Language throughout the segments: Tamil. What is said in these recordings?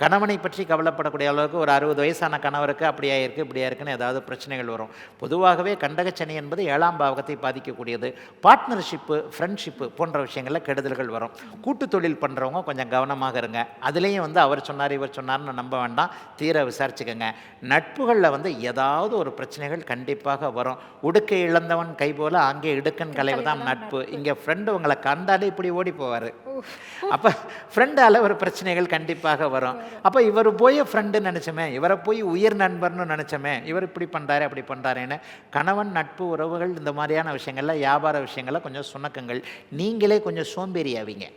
கணவனை பற்றி கவலைப்படக்கூடிய அளவுக்கு ஒரு அறுபது வயசான கணவருக்கு அப்படியா இருக்குது இப்படியா இருக்குன்னு ஏதாவது பிரச்சனைகள் வரும். பொதுவாகவே கண்டகச்சனி என்பது ஏழாம் பாவகத்தை பாதிக்கக்கூடியது. பார்ட்னர்ஷிப்பு ஃப்ரெண்ட்ஷிப்பு போன்ற விஷயங்களில் கெடுதல்கள் வரும். கூட்டு தொழில் பண்ணுறவங்க கொஞ்சம் கவனமாக இருங்க. அதுலேயும் வந்து அவர் சொன்னார் இவர் சொன்னார்னு நம்ப வேண்டாம். தீர விசாரிச்சுக்கோங்க. நட்புகளில் வந்து ஏதாவது ஒரு பிரச்சனைகள் கண்டிப்பாக வரும். உடுக்கை இழந்தவன் கை போல அங்கே இடுக்கன் கலைவு தான் நட்பு. இங்கே ஃப்ரெண்டு உங்களை கண்டாலே இப்படி ஓடி போவார். அப்போ ஃப்ரெண்டால் ஒரு பிரச்சனைகள் கண்டிப்பாக வரும். அப்போ இவர் போய் ஃப்ரெண்டு நினச்சோமே இவரை போய் உயிர் நண்பர்னு நினச்சோமே இவர் இப்படி பண்ணுறாரு அப்படி பண்ணுறாருன்னு கணவன் நட்பு உறவுகள் இந்த மாதிரியான விஷயங்கள்ல வியாபார விஷயங்கள்ல கொஞ்சம் சுணக்கங்கள். நீங்களே கொஞ்சம் சோம்பேறி ஆவீங்க.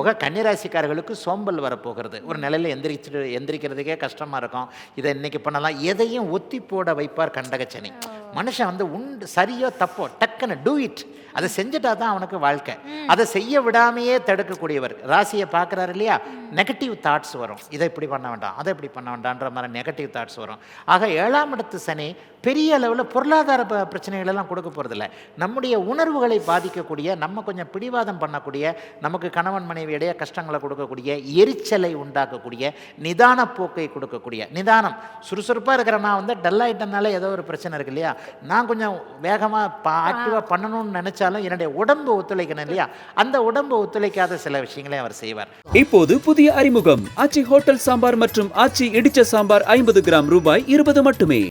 உக கன்னிராசிக்காரர்களுக்கு சோம்பல் வரப்போகிறது. ஒரு நிலையில் எந்திரிச்சிட்டு எந்திரிக்கிறதுக்கே கஷ்டமாக இருக்கும். இதை இன்னைக்கு பண்ணலாம். எதையும் ஒத்தி போட வைப்பார் கண்டகச்சனி. மனுஷன் வந்து உண்டு சரியோ தப்போ டக்குன்னு டூ இட் அதை செஞ்சுட்டா தான் அவனுக்கு வாழ்க்கை. அதை செய்ய விடாமையே தடுக்கக்கூடியவர். ராசியை பார்க்குறாரு இல்லையா? நெகட்டிவ் தாட்ஸ் வரும். இதை இப்படி பண்ண வேண்டாம் அதை இப்படி பண்ண வேண்டான்ற மாதிரி நெகட்டிவ் தாட்ஸ் வரும். ஆக ஏழாம் இடத்து சனி பெரிய அளவில் பொருளாதார ப- பிரச்சனைகள் எல்லாம் கொடுக்க போகிறதில்ல நம்முடைய உணர்வுகளை பாதிக்கக்கூடிய நம்ம கொஞ்சம் பிடிவாதம் பண்ணக்கூடிய நமக்கு கணவன் மனைவி இடையே கஷ்டங்களை கொடுக்கக்கூடிய எரிச்சலை உண்டாக்கக்கூடிய நிதான போக்கை கொடுக்கக்கூடிய நிதானம். சுறுசுறுப்பாக இருக்கிற நான் வந்து டல் ஆகிட்டனால ஏதோ ஒரு பிரச்சனை இருக்கு இல்லையா? நான் கொஞ்சம் வேகமாக ஆக்டிவாக பண்ணணும்னு நினச்சாலும் என்னுடைய உடம்பு ஒத்துழைக்கணும் இல்லையா? அந்த உடம்பு ஒத்துழைக்காத சில விஷயங்களை அவர் செய்வார். இப்போது புதிய அறிமுகம். ஆச்சி ஹோட்டல் சாம்பார் மற்றும் ஆச்சி இடிச்ச சாம்பார் ஐம்பது கிராம் ரூபாய் இருபது மட்டுமே.